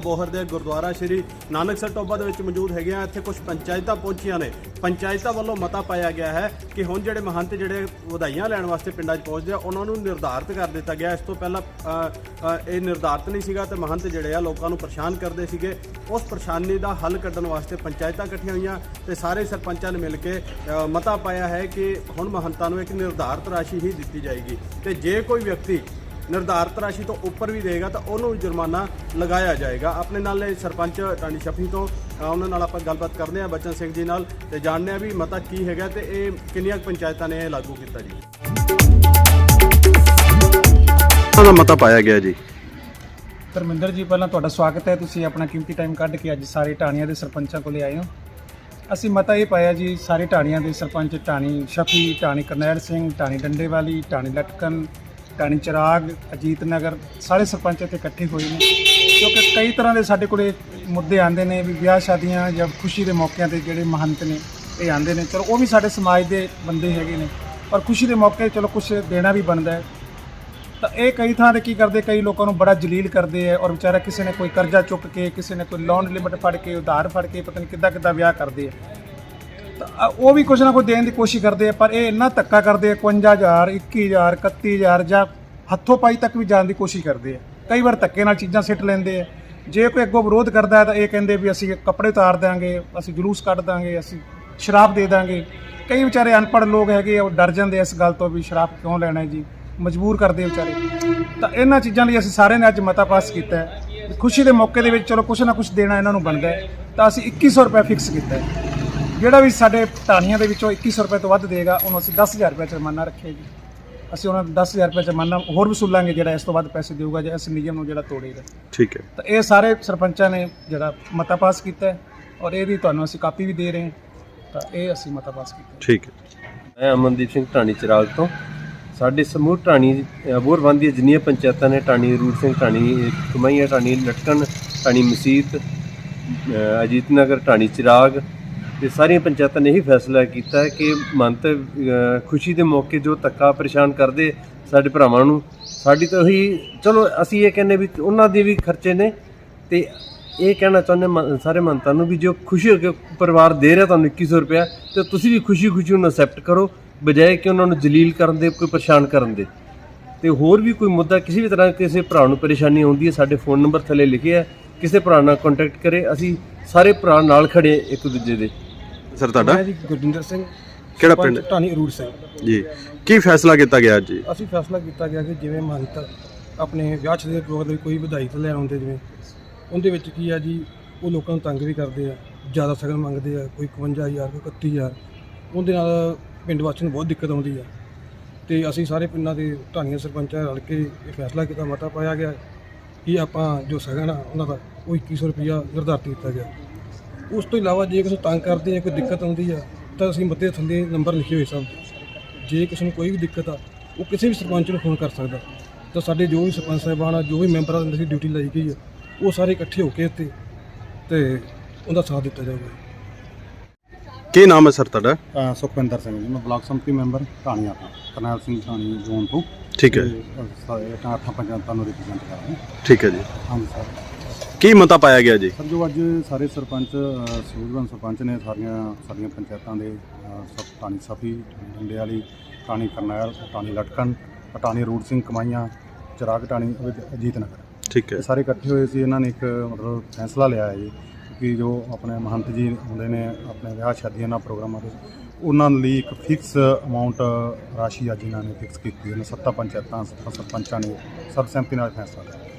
ਬੋਹਰ ਦੇ ਗੁਰਦੁਆਰਾ ਸ਼੍ਰੀ ਨਾਨਕਸਰ ਟੋਬਾ ਦੇ ਵਿੱਚ ਮੌਜੂਦ ਹੈਗੇ ਆ। ਇੱਥੇ ਕੁਝ ਪੰਚਾਇਤਾਂ ਪਹੁੰਚੀਆਂ ਨੇ। ਪੰਚਾਇਤਾਂ ਵੱਲੋਂ ਮਤਾ ਪਾਇਆ ਗਿਆ ਹੈ ਕਿ ਹੁਣ ਜਿਹੜੇ ਮਹੰਤ ਜਿਹੜੇ ਵਧਾਈਆਂ ਲੈਣ ਵਾਸਤੇ ਪਿੰਡਾਂ 'ਚ ਪਹੁੰਚਦੇ ਆ, ਉਹਨਾਂ ਨੂੰ ਨਿਰਧਾਰਿਤ ਕਰ ਦਿੱਤਾ ਗਿਆ। ਇਸ ਤੋਂ ਪਹਿਲਾਂ ਇਹ ਨਿਰਧਾਰਿਤ ਨਹੀਂ ਸੀਗਾ ਤੇ ਮਹੰਤ ਜਿਹੜੇ ਆ, ਲੋਕਾਂ ਨੂੰ ਪਰੇਸ਼ਾਨ ਕਰਦੇ ਸੀਗੇ। ਉਸ ਪਰੇਸ਼ਾਨੀ ਦਾ ਹੱਲ ਕੱਢਣ ਵਾਸਤੇ ਪੰਚਾਇਤਾਂ ਇਕੱਠੀਆਂ ਹੋਈਆਂ ਤੇ ਸਾਰੇ ਸਰਪੰਚਾਂ ਨੇ ਮਿਲ ਕੇ ਮਤਾ ਪਾਇਆ ਹੈ ਕਿ ਹੁਣ ਮਹੰਤਾਂ ਨੂੰ ਇੱਕ ਨਿਰਧਾਰਿਤ ਰਾਸ਼ੀ ਹੀ ਦਿੱਤੀ ਜਾਏਗੀ। ਤੇ ਜੇ ਕੋਈ ਵਿਅਕਤੀ ਨਿਰਧਾਰਿਤ ਰਾਸ਼ੀ ਤੋਂ ਉੱਪਰ ਵੀ ਦੇਗਾ ਤਾਂ ਉਹਨੂੰ ਵੀ ਜੁਰਮਾਨਾ ਲਗਾਇਆ ਜਾਏਗਾ। ਆਪਣੇ ਨਾਲ ਇਹ ਸਰਪੰਚ ਟਾਣੀ ਸ਼ਫੀ ਤੋਂ ਉਹਨਾਂ ਨਾਲ ਆਪਾਂ ਗੱਲਬਾਤ ਕਰਦੇ ਹਾਂ ਬਚਨ ਸਿੰਘ ਜੀ ਨਾਲ ਤੇ ਜਾਣਦੇ ਹਾਂ ਵੀ ਮਤਾ ਕੀ ਹੈਗਾ ਤੇ ਇਹ ਕਿੰਨੀਆਂ ਪੰਚਾਇਤਾਂ ਨੇ ਇਹ ਲਾਗੂ ਕੀਤਾ ਜੀ। ਦਾ ਮਤਾ ਪਾਇਆ ਗਿਆ ਜੀ? ਧਰਮਿੰਦਰ ਜੀ ਪਹਿਲਾਂ ਤੁਹਾਡਾ ਸਵਾਗਤ ਹੈ। ਤੁਸੀਂ ਆਪਣਾ ਕੀਮਤੀ ਟਾਈਮ ਕੱਢ ਕੇ ਅੱਜ ਸਾਰੇ ਢਾਣੀਆਂ ਦੇ ਸਰਪੰਚਾਂ ਕੋਲੇ ਆਏ ਹੋ। ਅਸੀਂ ਮਤਾ ਇਹ ਪਾਇਆ ਜੀ ਸਾਰੇ ਢਾਣੀਆਂ ਦੇ ਸਰਪੰਚ ਢਾਣੀ ਸ਼ਫੀ ਢਾਣੀ ਕਰਨੈਲ ਸਿੰਘ ਢਾਣੀ ਡੰਡੇਵਾਲੀ ਢਾਣੀ ਲਟਕਨ ਟਾਣੀ ਚਿਰਾਗ, ਅਜੀਤ ਨਗਰ, ਸਾਰੇ ਸਰਪੰਚ ਇੱਥੇ ਇਕੱਠੇ ਹੋਏ ਨੇ। ਕਿਉਂਕਿ ਕਈ ਤਰ੍ਹਾਂ ਦੇ ਸਾਡੇ ਕੋਲੇ ਮੁੱਦੇ ਆਉਂਦੇ ਨੇ ਵੀ ਵਿਆਹ ਸ਼ਾਦੀਆਂ ਜਾਂ ਖੁਸ਼ੀ ਦੇ ਮੌਕਿਆਂ ਤੇ ਜਿਹੜੇ ਮਹੰਤ ਨੇ, ਇਹ ਆਉਂਦੇ ਨੇ। ਚਲੋ, ਉਹ ਵੀ ਸਾਡੇ ਸਮਾਜ ਦੇ ਬੰਦੇ ਹੈਗੇ ਨੇ। ਪਰ ਖੁਸ਼ੀ ਦੇ ਮੌਕੇ ਚਲੋ ਕੁਝ ਦੇਣਾ ਵੀ ਬਣਦਾ ਹੈ। ਤਾਂ ਇਹ ਕਈ ਥਾਂ ਤੇ ਕੀ ਕਰਦੇ, ਕਈ ਲੋਕਾਂ ਨੂੰ ਬੜਾ ਜਲੀਲ ਕਰਦੇ ਆ ਔਰ ਵਿਚਾਰਾ ਕਿਸੇ ਨੇ ਕੋਈ ਕਰਜ਼ਾ ਚੁੱਕ ਕੇ, ਕਿਸੇ ਨੇ ਕੋਈ ਲੋਨ ਲਿਮਟ ਫੜ ਕੇ, ਉਧਾਰ ਫੜ ਕੇ, ਪਤਾ ਨਹੀਂ ਕਿੱਦਾਂ ਕਿੱਦਾਂ ਵਿਆਹ ਕਰਦੇ ਆ ਤਾਂ ਉਹ ਵੀ ਕੁਝ ਨਾ ਕੁਝ ਦੇਣ ਦੀ ਕੋਸ਼ਿਸ਼ ਕਰਦੇ ਆ ਪਰ ਇਹ ਇੰਨਾ ਧੱਕਾ ਕਰਦੇ ਆ 51000 21000 31000 ਜਾਂ ਹੱਥੋਂ ਪਾਈ ਤੱਕ ਵੀ ਜਾਣ ਦੀ ਕੋਸ਼ਿਸ਼ ਕਰਦੇ ਆ। ਕਈ ਵਾਰ ਧੱਕੇ ਨਾਲ ਚੀਜ਼ਾਂ ਸਿੱਟ ਲੈਂਦੇ ਆ। ਜੇ ਕੋਈ ਅੱਗੋਂ ਵਿਰੋਧ ਕਰਦਾ ਹੈ ਤਾਂ ਇਹ ਕਹਿੰਦੇ ਵੀ ਅਸੀਂ ਕੱਪੜੇ ਉਤਾਰ ਦਾਂਗੇ ਅਸੀਂ ਜਲੂਸ ਕੱਢ ਦਾਂਗੇ ਅਸੀਂ ਸ਼ਰਾਬ ਦੇ ਦਾਂਗੇ ਕਈ ਵਿਚਾਰੇ ਅਨਪੜ੍ਹ ਲੋਕ ਹੈਗੇ ਆ, ਉਹ ਡਰ ਜਾਂਦੇ ਇਸ ਗੱਲ ਤੋਂ ਵੀ ਸ਼ਰਾਬ ਕਿਉਂ ਲੈਣਾ ਹੈ ਜੀ? ਮਜਬੂਰ ਕਰਦੇ ਵਿਚਾਰੇ। ਤਾਂ ਇਹਨਾਂ ਚੀਜ਼ਾਂ ਲਈ ਅਸੀਂ ਸਾਰਿਆਂ ਨੇ ਅੱਜ ਮਤਾ ਪਾਸ ਕੀਤਾ ਹੈ। ਖੁਸ਼ੀ ਦੇ ਮੌਕੇ ਦੇ ਵਿੱਚ ਚਲੋ ਕੁਛ ਨਾ ਕੁਛ ਦੇਣਾ ਇਹਨਾਂ ਨੂੰ ਬਣਦਾ ਹੈ। ਤਾਂ ਅਸੀਂ 2100 ਰੁਪਏ ਫਿਕਸ ਕੀਤਾ ਹੈ। ਜਿਹੜਾ ਵੀ ਸਾਡੇ ਢਾਣੀਆਂ ਦੇ ਵਿੱਚੋਂ 2100 ਰੁਪਏ ਤੋਂ ਵੱਧ ਦੇਗਾ ਉਹਨੂੰ ਅਸੀਂ 10000 ਰੁਪਏ ਜੁਰਮਾਨਾ ਰੱਖਿਆ ਜੀ। ਅਸੀਂ ਉਹਨਾਂ ਨੂੰ 10000 ਰੁਪਏ ਜੁਰਮਾਨਾ ਹੋਰ ਵਸੂਲਾਂਗੇ ਜਿਹੜਾ ਇਸ ਤੋਂ ਵੱਧ ਪੈਸੇ ਦੇਊਗਾ ਜਾਂ ਇਸ ਨਿਯਮ ਨੂੰ ਜਿਹੜਾ ਤੋੜੇਗਾ ਠੀਕ ਹੈ। ਤਾਂ ਇਹ ਸਾਰੇ ਸਰਪੰਚਾਂ ਨੇ ਜਿਹੜਾ ਮਤਾ ਪਾਸ ਕੀਤਾ ਹੈ ਔਰ ਇਹਦੀ ਤੁਹਾਨੂੰ ਅਸੀਂ ਕਾਪੀ ਵੀ ਦੇ ਰਹੇ ਹਾਂ। ਤਾਂ ਇਹ ਅਸੀਂ ਮਤਾ ਪਾਸ ਕੀਤਾ ਠੀਕ ਹੈ। ਮੈਂ ਅਮਨਦੀਪ ਸਿੰਘ ਢਾਣੀ ਚਿਰਾਗ ਤੋਂ। ਸਾਡੇ ਸਮੂਹ ਢਾਣੀ ਅਬੋਰਵੰਦ ਦੀਆਂ ਜਿੰਨੀਆਂ ਪੰਚਾਇਤਾਂ ਨੇ ਢਾਣੀ ਰੂਟ ਸਿੰਘ ਢਾਣੀ ਕਮਈਆ ਢਾਣੀ ਲਟਕਣ ਢਾਣੀ ਮਸੀਤ ਅਜੀਤ ਨਗਰ ਢਾਣੀ ਚਿਰਾਗ ਤੇ ਸਾਰੀਆਂ ਪੰਚਾਇਤਾਂ ਨੇ ਇਹੀ ਫੈਸਲਾ ਕੀਤਾ ਹੈ ਕਿ ਮੰਤ ਖੁਸ਼ੀ ਦੇ ਮੌਕੇ ਜੋ ਧੱਕਾ ਪਰੇਸ਼ਾਨ ਕਰਦੇ ਸਾਡੇ ਭਰਾਵਾਂ ਨੂੰ, ਸਾਡੀ ਤਾਂ ਉਹੀ, ਚਲੋ ਅਸੀਂ ਇਹ ਕਹਿੰਦੇ ਵੀ ਉਹਨਾਂ ਦੇ ਵੀ ਖਰਚੇ ਨੇ ਤੇ ਇਹ ਕਹਿਣਾ ਚਾਹੁੰਦੇ ਮ- ਸਾਰੇ ਮੰਤਾਂ ਨੂੰ ਵੀ ਜੋ ਖੁਸ਼ੀ ਹੋ ਕੇ ਪਰਿਵਾਰ ਦੇ ਰਿਹਾ ਤੁਹਾਨੂੰ 2100 ਰੁਪਇਆ, ਤੇ ਤੁਸੀਂ ਵੀ ਖੁਸ਼ੀ ਖੁਸ਼ੀ ਉਹਨੂੰ ਅਸੈਪਟ ਕਰੋ, ਬਜਾਏ ਕਿ ਉਹਨਾਂ ਨੂੰ ਜਲੀਲ ਕਰਨ ਦੇ, ਕੋਈ ਪਰੇਸ਼ਾਨ ਕਰਨ ਦੇ। ਤੇ ਹੋਰ ਵੀ ਕੋਈ ਮੁੱਦਾ ਕਿਸੇ ਵੀ ਤਰ੍ਹਾਂ ਕਿਸੇ ਭਰਾ ਨੂੰ ਪਰੇਸ਼ਾਨੀ ਆਉਂਦੀ ਹੈ, ਸਾਡੇ ਫੋਨ ਨੰਬਰ ਥੱਲੇ ਲਿਖਿਆ ਹੈ, ਕਿਸੇ ਭਰਾ ਨਾਲ ਕੰਟੈਕਟ ਕਰੇ, ਅਸੀਂ ਸਾਰੇ ਭਰਾ ਨਾਲ ਖੜੇ ਇੱਕ ਦੂਜੇ ਦੇ। ਸਰ ਤੁਹਾਡਾ? ਮੈਂ ਜੀ ਗੁਰਜਿੰਦਰ ਸਿੰਘ ਕਿਹੜਾ ਪਿੰਡ? ਢਾਣੀ ਅਰੂੜ ਸਿੰਘ। ਜੀ। ਕੀ ਫੈਸਲਾ ਕੀਤਾ ਗਿਆ ਅੱਜ? ਜੀ ਅਸੀਂ ਫੈਸਲਾ ਕੀਤਾ ਗਿਆ ਕਿ ਜਿਵੇਂ ਮਹੰਤ ਆਪਣੇ ਵਿਆਹ ਸ਼ਾਦੀ ਦੇ ਪ੍ਰੋਗਰਾਮ ਲਈ ਕੋਈ ਵਧਾਈ ਤੇ ਲੈ ਆਉਂਦੇ ਜਿਵੇਂ ਉਹਦੇ ਵਿੱਚ ਕੀ ਆ ਜੀ ਉਹ ਲੋਕਾਂ ਨੂੰ ਤੰਗ ਵੀ ਕਰਦੇ ਆ ਜ਼ਿਆਦਾ ਸਗਨ ਮੰਗਦੇ ਆ ਕੋਈ 51000 ਕੋਈ 31000 ਉਹਦੇ ਨਾਲ ਪਿੰਡ ਵਾਸੀਆਂ ਨੂੰ ਬਹੁਤ ਦਿੱਕਤ ਆਉਂਦੀ ਆ। ਤੇ ਅਸੀਂ ਸਾਰੇ ਪਿੰਡਾਂ ਦੇ ਢਾਣੀਆਂ ਸਰਪੰਚਾਂ ਰਲ ਕੇ ਇਹ ਫੈਸਲਾ ਕੀਤਾ ਮਤਾ ਪਾਇਆ ਗਿਆ ਕਿ ਆਪਾਂ ਜੋ ਸਗਨ ਆ ਉਹਨਾਂ ਦਾ ਉਹ 2100 ਰੁਪਇਆ ਨਿਰਧਾਰਿਤ ਕੀਤਾ ਗਿਆ। ਉਸ ਤੋਂ ਇਲਾਵਾ ਜੇ ਕਿਸੇ ਨੂੰ ਤੰਗ ਕਰਦੇ ਆ ਕੋਈ ਦਿੱਕਤ ਆਉਂਦੀ ਆ ਤਾਂ ਅਸੀਂ ਮਤੇ ਥੱਲੇ ਨੰਬਰ ਲਿਖੇ ਹੋਏ ਸਨ। ਜੇ ਕਿਸੇ ਨੂੰ ਕੋਈ ਵੀ ਦਿੱਕਤ ਆ ਉਹ ਕਿਸੇ ਵੀ ਸਰਪੰਚ ਨੂੰ ਫੋਨ ਕਰ ਸਕਦਾ। ਤਾਂ ਸਾਡੇ ਜੋ ਵੀ ਸਰਪੰਚ ਸਾਹਿਬਾਨ ਆ ਜੋ ਵੀ ਮੈਂਬਰਾਂ ਦੀ ਡਿਊਟੀ ਲਾਈ ਗਈ ਆ ਉਹ ਸਾਰੇ ਇਕੱਠੇ ਹੋ ਕੇ ਇੱਥੇ ਤੇ ਉਹਦਾ ਸਾਥ ਦਿੱਤਾ ਜਾਊਗਾ। ਕੀ ਨਾਮ ਹੈ ਸਰ ਤੁਹਾਡਾ? ਅ, ਸੁਖਵਿੰਦਰ ਸਿੰਘ ਜੀ। ਮੈਂ ਬਲਾਕ ਸੰਮਤੀ ਮੈਂਬਰ ਢਾਣੀਆਂ ਤੋਂ ਕਰਨੈਲ ਸਿੰਘ ਢਾਣੀ ਜ਼ੋਨ ਤੋਂ। ਠੀਕ ਹੈ। ਤੇ, ਅ, ਸਾਰੇ ਅੱਠਾਂ ਪੰਚਾਇਤਾਂ ਨੂੰ ਰਿਪਰੈਜ਼ੈਂਟ ਕਰ ਰਹੇ ਹਾਂ। ਠੀਕ ਹੈ ਜੀ। ਹਾਂਜੀ ਸਰ। ਕੀ ਮਤਾ ਪਾਇਆ ਗਿਆ ਜੀ? ਸਰ ਜੋ ਅੱਜ ਸਾਰੇ ਸਰਪੰਚ ਅ, ਸੂਝਵਾਨ ਸਰਪੰਚ ਨੇ ਸਾਰੀਆਂ ਸਾਡੀਆਂ ਪੰਚਾਇਤਾਂ ਦੇ ਅ, ਸਭ ਢਾਣੀ ਸਫੀ ਡੰਡੇ ਵਾਲੀ ਢਾਣੀ ਕਰਨੈਲ ਢਾਣੀ ਲਟਕਣ ਢਾਣੀ ਰੂਟ ਸਿੰਘ ਕਮਾਈਆਂ ਚਿਰਾਗ ਢਾਣੀ ਅਜੀਤ- ਅਜੀਤ ਨਗਰ। ਠੀਕ ਹੈ। ਇਹ ਸਾਰੇ ਇਕੱਠੇ ਹੋਏ ਸੀ ਇਹਨਾਂ ਨੇ ਇੱਕ ਮਤਲਬ ਫੈਸਲਾ ਲਿਆ ਹੈ ਜੀ ਕਿ ਜੋ ਆਪਣੇ ਮਹੰਤ ਜੀ ਹੁੰਦੇ ਨੇ ਆਪਣੇ ਵਿਆਹ ਸ਼ਾਦੀਆਂ ਨਾਲ ਪ੍ਰੋਗਰਾਮਾਂ ਦੇ ਉਹਨਾਂ ਲਈ ਇੱਕ ਫਿਕਸ ਅਮਾਉਂਟ ਰਾਸ਼ੀ ਅੱਜ ਇਹਨਾਂ ਨੇ ਫਿਕਸ ਕੀਤੀ ਹੈ। ਸੱਤਾ ਪੰਚਾਇਤਾਂ ਸੱਤਾ ਸਰਪੰਚਾਂ ਨੇ ਸਰਬਸੰਮਤੀ ਨਾਲ ਫੈਸਲਾ ਲਿਆ।